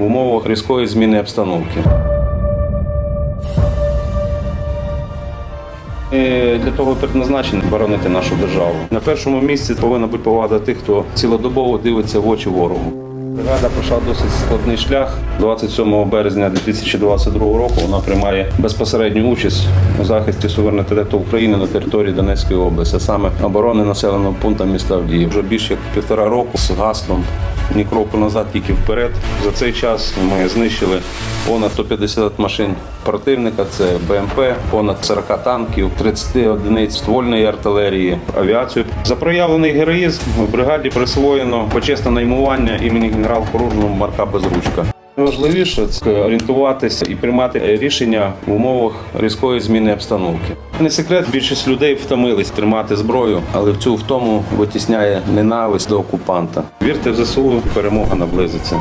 в умовах різкої зміни обстановки. Ми Для того предназначені боронити нашу державу. На першому місці повинна бути повага тих, хто цілодобово дивиться в очі ворогу. Бригада пройшла досить складний шлях. 27 березня 2022 року вона приймає безпосередню участь у захисті суверенітету України на території Донецької області, а саме оборони населеного пункту міста Авдіїв. Вже більше як півтора року з гаслом ні кроку назад, тільки вперед. За цей час ми знищили понад 150 машин противника. Це БМП, понад 40 танків, 30 одиниць ствольної артилерії, авіацію. За проявлений героїзм в бригаді присвоєно почесне наймування імені генерал-хоружного Марка Безручка. Найважливіше це орієнтуватися і приймати рішення в умовах різкої зміни обстановки. Не секрет, більшість людей втомились тримати зброю, але в цю втому витісняє ненависть до окупанта. Вірте в ЗСУ, перемога наблизиться.